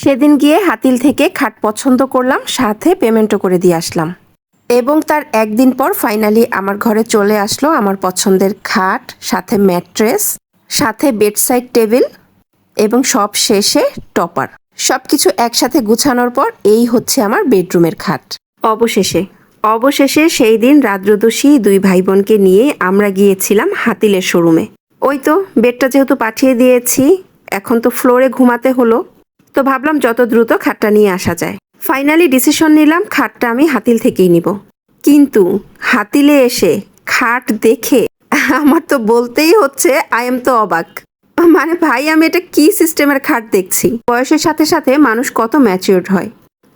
সেদিন গিয়ে হাতিল থেকে খাট পছন্দ করলাম, সাথে পেমেন্টও করে দিয়ে আসলাম। এবং তার একদিন পর ফাইনালি আমার ঘরে চলে আসলো আমার পছন্দের খাট, সাথে ম্যাট্রেস সাথে বেডসাইড টেবিল এবং সব শেষে টপার সব কিছু একসাথে গুছানোর পর এই হচ্ছে আমার বেডরুমের খাট। অবশেষে অবশেষে সেই দিন রাদ্রদোষী দুই ভাই বোনকে নিয়ে আমরা গিয়েছিলাম হাতিলের শোরুমে ওই তো বেডটা যেহেতু পাঠিয়ে দিয়েছি, এখন তো ফ্লোরে ঘুমাতে হলো। তো ভাবলাম যত দ্রুত খাটটা নিয়ে আসা যায়। ফাইনালি ডিসিশন নিলাম, খাটটা আমি হাতিল থেকেই নিব। কিন্তু হাতিলে এসে খাট দেখে আমার তো বলতেই হচ্ছে আই এম তো অবাক। মানে ভাই, আমি এটা কি সিস্টেমের খাট দেখছি? বয়সের সাথে সাথে মানুষ কত ম্যাচিউরড হয়।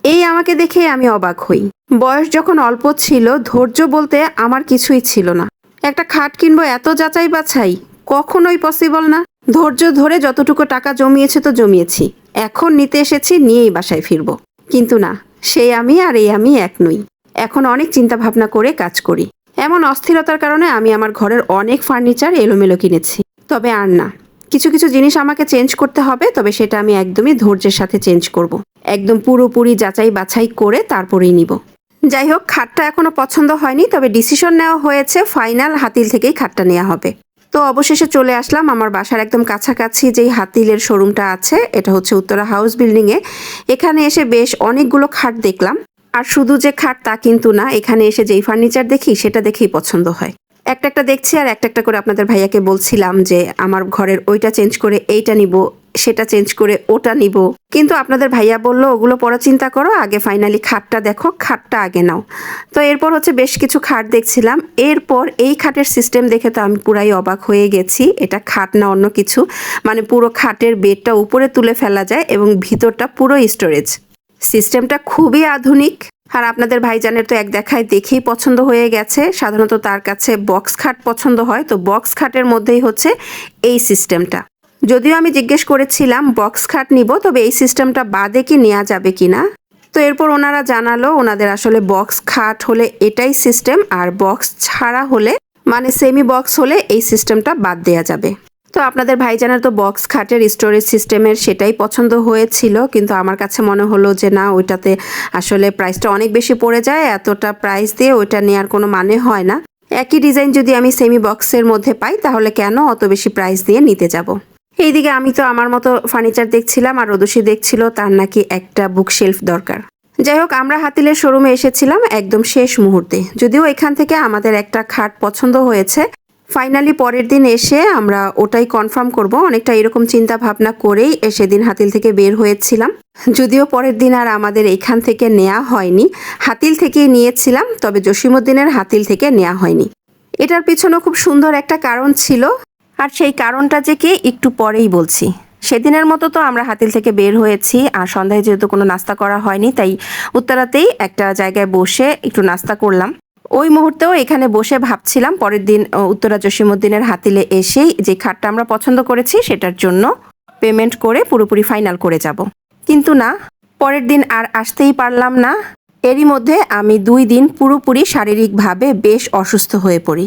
এই আমাকে দেখে আমি অবাক হই। বয়স যখন অল্প ছিল, ধৈর্য বলতে আমার কিছুই ছিল না। একটা খাট কিনবো এত যাচাই বাছাই কখনোই পসিবল না। ধৈর্য ধরে যতটুকু টাকা জমিয়েছে তো জমিয়েছি। এখন নিতে এসেছি, নিয়েই বাসায় ফিরবো। কিন্তু না সেই আমি আর এই আমি এক নই। এখন অনেক চিন্তা ভাবনা করে কাজ করি। এমন অস্থিরতার কারণে আমি আমার ঘরের অনেক ফার্নিচার এলোমেলো কিনেছি। তবে আর না, কিছু কিছু জিনিস আমাকে চেঞ্জ করতে হবে, তবে সেটা আমি একদমই ধৈর্যের সাথে চেঞ্জ করব। একদম পুরোপুরি যাচাই বাছাই করে তারপরেই নিব। যাই হোক, খাটটা এখনও পছন্দ হয়নি, তবে ডিসিশন নেওয়া হয়েছে, ফাইনাল হাতিল থেকেই খাটটা নেওয়া হবে। তো অবশেষে চলে আসলাম আমার বাসার একদম কাছাকাছি যেই হাতিলের শোরুমটা আছে, এটা হচ্ছে উত্তরা হাউস বিল্ডিংয়ে এখানে এসে বেশ অনেকগুলো খাট দেখলাম। আর শুধু যে খাট তা কিন্তু না, এখানে এসে যেই ফার্নিচার দেখি, সেটা দেখেই পছন্দ হয়। একটা একটা দেখছি আর একটা একটা করে আপনাদের ভাইয়াকে বলছিলাম যে, আমার ঘরের ওইটা চেঞ্জ করে এইটা নিব। সেটা চেঞ্জ করে ওটা নিব। কিন্তু আপনাদের ভাইয়া বলল, ওগুলো পরে চিন্তা করো, আগে ফাইনালি খাটটা দেখো, খাটটা আগে নাও। তো এরপর হচ্ছে বেশ কিছু খাট দেখছিলাম। এরপর এই খাটের সিস্টেম দেখে তো আমি পুরাই অবাক হয়ে গেছি। এটা খাট না অন্য কিছু। মানে পুরো খাটের বেডটা উপরে তুলে ফেলা যায় এবং ভিতরটা পুরো স্টোরেজ সিস্টেমটা খুবই আধুনিক। আর আপনাদের ভাইজানের তো এক দেখায় দেখেই পছন্দ হয়ে গেছে। সাধারণত তার কাছে বক্স খাট পছন্দ হয়। তো বক্স খাটের মধ্যেই হচ্ছে এই সিস্টেমটা যদিও আমি জিজ্ঞেস করেছিলাম বক্স খাট নিব, তবে এই সিস্টেমটা বাদে কি নেওয়া যাবে কি না? তো এরপর ওনারা জানালো, ওনাদের আসলে বক্স খাট হলে এটাই সিস্টেম আর বক্স ছাড়া হলে মানে সেমি বক্স হলে এই সিস্টেমটা বাদ দেওয়া যাবে। তো আপনাদের ভাইজানের তো বক্স খাটের স্টোরেজ সিস্টেমের সেটাই পছন্দ হয়েছিল, কিন্তু আমার কাছে মনে হলো যে না, ওইটাতে আসলে প্রাইসটা অনেক বেশি পড়ে যায়, এতটা প্রাইস দিয়ে ওইটা নেওয়ার কোনো মানে হয় না। একই ডিজাইন যদি আমি সেমি বক্সের মধ্যে পাই, তাহলে কেন অত বেশি প্রাইস দিয়ে নিতে যাব? এইদিকে আমি তো আমার মতো ফার্নিচার দেখছিলাম আর রদুষি দেখছিল, তার নাকি একটা বুক শেলফ দরকার। যাই হোক, আমরা হাতিলের শোরুমে এসেছিলাম একদম শেষ মুহূর্তে। যদিও এখান থেকে আমাদের একটা খাট পছন্দ হয়েছে ফাইনালি পরের দিন এসে আমরা ওটাই কনফার্ম করব। অনেকটা এরকম চিন্তা ভাবনা করেই সেদিন হাতিল থেকে বের হয়েছিলাম। যদিও পরের দিন আর আমাদের এখান থেকে নেওয়া হয়নি। হাতিল থেকেই নিয়েছিলাম, তবে জসিমুদ্দিনের হাতিল থেকে নেওয়া হয়নি। এটার পিছনে খুব সুন্দর একটা কারণ ছিল আর সেই কারণটা যে কি, একটু পরেই বলছি। সেদিনের মতো তো আমরা হাতিল থেকে বের হয়েছি, আর সন্ধ্যায় যেহেতু কোনো নাস্তা করা হয়নি, তাই উত্তরাতেই একটা জায়গায় বসে একটু নাস্তা করলাম। ওই মুহূর্তেও এখানে বসে ভাবছিলাম, পরের দিন উত্তরা জসিমুদ্দিনের হাতিলে এসেই যে খাটটা আমরা পছন্দ করেছি, সেটার জন্য পেমেন্ট করে পুরোপুরি ফাইনাল করে যাব। কিন্তু না, পরের দিন আর আসতেই পারলাম না। এরই মধ্যে আমি দুই দিন পুরোপুরি শারীরিকভাবে বেশ অসুস্থ হয়ে পড়ি।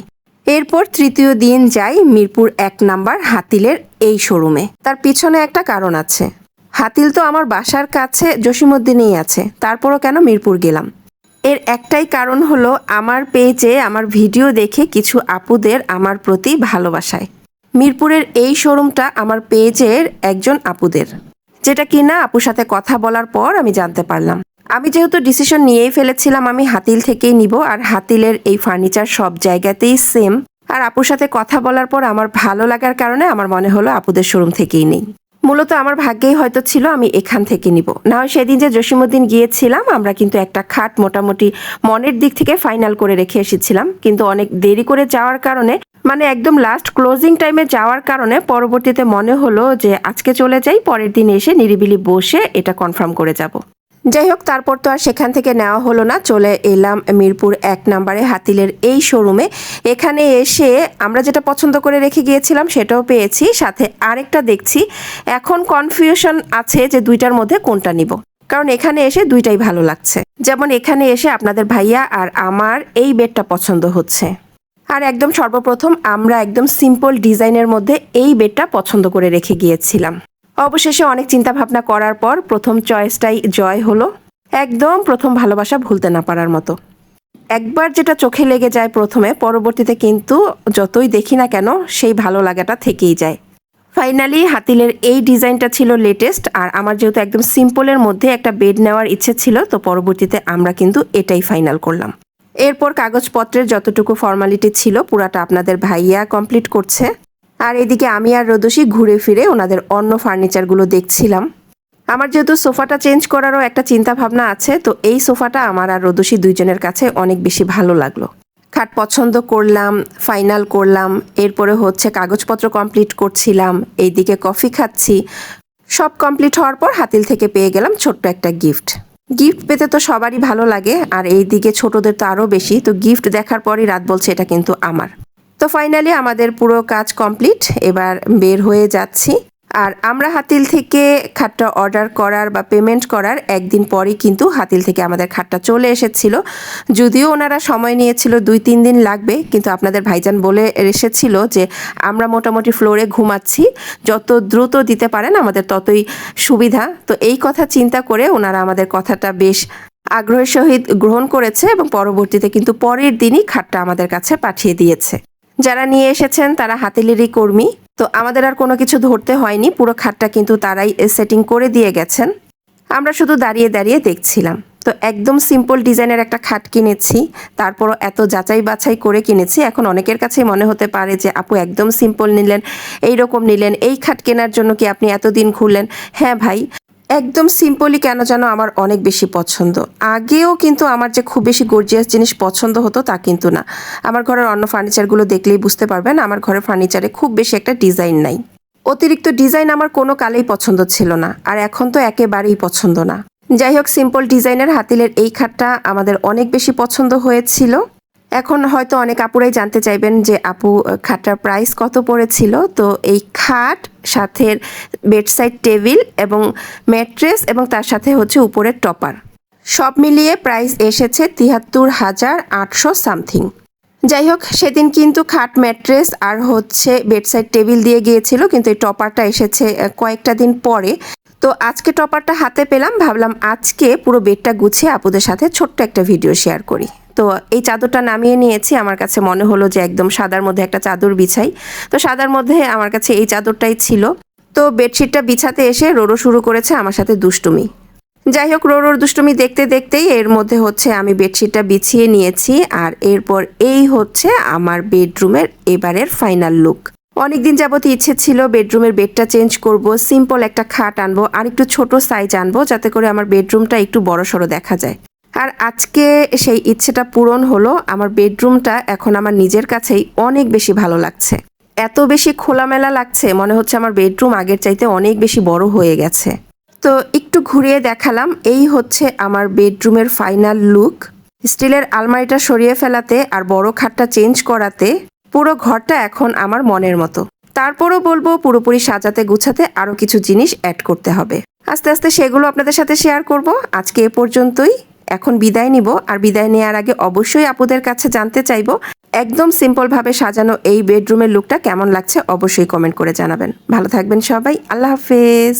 এরপর তৃতীয় দিন যাই মিরপুর এক নাম্বার হাতিলের এই শোরুমে। তার পিছনে একটা কারণ আছে। হাতিল তো আমার বাসার কাছে জসিমুদ্দিনেই আছে, তারপরও কেন মিরপুর গেলাম? এর একটাই কারণ হলো আমার পেজে আমার ভিডিও দেখে কিছু আপুদের আমার প্রতি ভালোবাসায়। মিরপুরের এই শোরুমটা আমার পেজের একজন আপুদের। যেটা কিনা আপুর সাথে কথা বলার পর আমি জানতে পারলাম। আমি যেহেতু ডিসিশন নিয়েই ফেলেছিলাম, আমি হাতিল থেকেই নিব। আর হাতিলের এই ফার্নিচার সব জায়গাতেই সেম আর আপুর সাথে কথা বলার পর আমার ভালো লাগার কারণে আমার মনে হলো আপুদের শোরুম থেকেই নেই। মূলত আমার ভাগ্যেই হয়তো ছিল আমি এখান থেকে নিব। না হয় সেদিন যে জসিমুদ্দিন গিয়েছিলাম, আমরা কিন্তু একটা খাট মোটামুটি মনের দিক থেকে ফাইনাল করে রেখে এসেছিলাম। কিন্তু অনেক দেরি করে যাওয়ার কারণে মানে একদম লাস্ট ক্লোজিং টাইমে যাওয়ার কারণে পরবর্তীতে মনে হলো যে আজকে চলে যাই, পরের দিন এসে নিরিবিলি বসে এটা কনফার্ম করে যাব। যাই হোক তারপর তো আর সেখান থেকে নেওয়া হলো না। চলে এলাম মিরপুর এক নাম্বারে হাতিলের এই শোরুমে। এখানে এসে আমরা যেটা পছন্দ করে রেখে গিয়েছিলাম সেটাও পেয়েছি, সাথে আরেকটা দেখছি। এখন কনফিউশন আছে যে দুইটার মধ্যে কোনটা নিব। কারণ এখানে এসে দুইটাই ভালো লাগছে। যেমন এখানে এসে আপনাদের ভাইয়া আর আমার এই বেডটা পছন্দ হচ্ছে। আর একদম সর্বপ্রথম আমরা একদম সিম্পল ডিজাইনের মধ্যে এই বেডটা পছন্দ করে রেখে গিয়েছিলাম। অবশেষে অনেক চিন্তা ভাবনা করার পর প্রথম চয়েসটাই জয় হলো। একদম প্রথম ভালোবাসা ভুলতে না পারার মতো। একবার যেটা চোখে লেগে যায় প্রথমে, পরবর্তীতে কিন্তু যতই দেখি না কেন, সেই ভালো লাগাটা থেকেই যায়। ফাইনালি হাতিলের এই ডিজাইনটা ছিল লেটেস্ট আর আমার যেহেতু একদম সিম্পলের মধ্যে একটা বেড নেওয়ার ইচ্ছে ছিল, তো পরবর্তীতে আমরা কিন্তু এটাই ফাইনাল করলাম। এরপর কাগজপত্রের যতটুকু ফর্মালিটি ছিল, পুরাটা আপনাদের ভাইয়া কমপ্লিট করছে। আর এদিকে আমি আর রোদসী ঘুরে ফিরে ওনাদের অন্য ফার্নিচারগুলো দেখছিলাম। আমার যেহেতু সোফাটা চেঞ্জ করারও একটা চিন্তা ভাবনা আছে, তো এই সোফাটা আমার আর রোদসী দুইজনের কাছে অনেক বেশি ভালো লাগল। খাট পছন্দ করলাম ফাইনাল করলাম, এরপরে হচ্ছে কাগজপত্র কমপ্লিট করছিলাম, এইদিকে কফি খাচ্ছি। সব কমপ্লিট হওয়ার পর হাতিল থেকে পেয়ে গেলাম ছোট্ট একটা গিফট গিফট পেতে তো সবারই ভালো লাগে, আর এই দিকে ছোটদের তো আরও বেশি, তো গিফট দেখার পরই রাত বলছে এটা কিন্তু আমার। তো ফাইনালি আমাদের পুরো কাজ কমপ্লিট এবার বের হয়ে যাচ্ছি। আর আমরা হাতিল থেকে খাটটা অর্ডার করার বা পেমেন্ট করার একদিন পরই কিন্তু হাতিল থেকে আমাদের খাটটা চলে এসেছিল। যদিও ওনারা সময় নিয়েছিল দুই তিন দিন লাগবে, কিন্তু আপনাদের ভাইজান বলে এসেছিল যে আমরা মোটামুটি ফ্লোরে ঘুমাচ্ছি, যত দ্রুত দিতে পারেন আমাদের ততই সুবিধা। তো এই কথা চিন্তা করে ওনারা আমাদের কথাটা বেশ আগ্রহের সহিত গ্রহণ করেছে এবং পরবর্তীতে কিন্তু পরের দিনই খাটটা আমাদের কাছে পাঠিয়ে দিয়েছে। যারা নিয়ে এসেছেন, তারা হাতিলেরই কর্মী। তো আমাদের আর কোনো কিছু ধরতে হয়নি, পুরো খাটটা কিন্তু তারাই সেটিং করে দিয়ে গেছেন। আমরা শুধু দাঁড়িয়ে দাঁড়িয়ে দেখছিলাম। তো একদম সিম্পল ডিজাইনের একটা খাট কিনেছি, তারপরও এত যাচাই বাছাই করে কিনেছি। এখন অনেকের কাছেই মনে হতে পারে যে, আপু, একদম সিম্পল নিলেন এই রকম নিলেন, এই খাট কেনার জন্য কি আপনি এতদিন ঘুরলেন হ্যাঁ ভাই একদম সিম্পলি কেন যেন আমার অনেক বেশি পছন্দ। আগেও কিন্তু আমার যে খুব বেশি গর্জিয়াস জিনিস পছন্দ হতো তা কিন্তু না। আমার ঘরের অন্য ফার্নিচারগুলো দেখলেই বুঝতে পারবেন, আমার ঘরের ফার্নিচারে খুব বেশি একটা ডিজাইন নাই। অতিরিক্ত ডিজাইন আমার কোনো কালেই পছন্দ ছিল না, আর এখন তো একেবারেই পছন্দ না। যাই হোক সিম্পল ডিজাইনের হাতিলের এই খাটটা আমাদের অনেক বেশি পছন্দ হয়েছিল। এখন হয়তো অনেক আপুরাই জানতে চাইবেন যে আপু খাটটার প্রাইস কত পড়েছিল? তো এই খাট, সাথে বেডসাইড টেবিল এবং ম্যাট্রেস এবং তার সাথে হচ্ছে উপরের টপার সব মিলিয়ে প্রাইস এসেছে তিয়াত্তর হাজার আটশো সামথিং যাই হোক, সেদিন কিন্তু খাট ম্যাট্রেস আর হচ্ছে বেডসাইড টেবিল দিয়ে গিয়েছিল, কিন্তু এই টপারটা এসেছে কয়েকটা দিন পরে। তো আজকে টপারটা হাতে পেলাম, ভাবলাম আজকে পুরো বেডটা গুছিয়ে আপুদের সাথে ছোট্ট একটা ভিডিও শেয়ার করি। তো এই চাদরটা নামিয়ে নিয়েছি। আমার কাছে মনে হলো যে একদম সাদার মধ্যে একটা চাদর বিছাই। তো সাদার মধ্যে আমার কাছে এই চাদরটাই ছিল। তো বেডশিটটা বিছাতে এসে রোরো শুরু করেছে আমার সাথে দুষ্টুমি। যাই হোক, রোরোর দুষ্টুমি দেখতে দেখতেই এর মধ্যে হচ্ছে আমি বেডশিটটা বিছিয়ে নিয়েছি আর এরপর এই হচ্ছে আমার বেডরুমের এবারের ফাইনাল লুক। অনেকদিন যাবত ইচ্ছে ছিল বেডরুমের বেডটা চেঞ্জ করব, সিম্পল একটা খাট আনব আর একটু ছোট সাইজ আনব যাতে করে আমার বেডরুমটা একটু বড় সড়ো দেখা যায়। আর আজকে সেই ইচ্ছেটা পূরণ হলো, আমার বেডরুমটা এখন আমার নিজের কাছেই অনেক বেশি ভালো লাগছে। এত বেশি খোলামেলা লাগছে, মনে হচ্ছে আমার বেডরুম আগের চাইতে অনেক বেশি বড় হয়ে গেছে। তো একটু ঘুরিয়ে দেখালাম, এই হচ্ছে আমার বেডরুমের ফাইনাল লুক। স্টিলের আলমারিটা সরিয়ে ফেলাতে আর বড় খাটটা চেঞ্জ করাতে পুরো ঘরটা এখন আমার মনের মতো। তারপরও বলব, পুরোপুরি সাজাতে গুছাতে আরও কিছু জিনিস অ্যাড করতে হবে। আস্তে আস্তে সেগুলো আপনাদের সাথে শেয়ার করব। আজকে এ পর্যন্তই। এখন বিদায় নিব আর বিদায় নেওয়ার আগে অবশ্যই আপুদের কাছে জানতে চাইব, একদম সিম্পলভাবে সাজানো এই বেডরুমের লুকটা কেমন লাগছে অবশ্যই কমেন্ট করে জানাবেন। ভালো থাকবেন সবাই, আল্লাহ হাফেজ।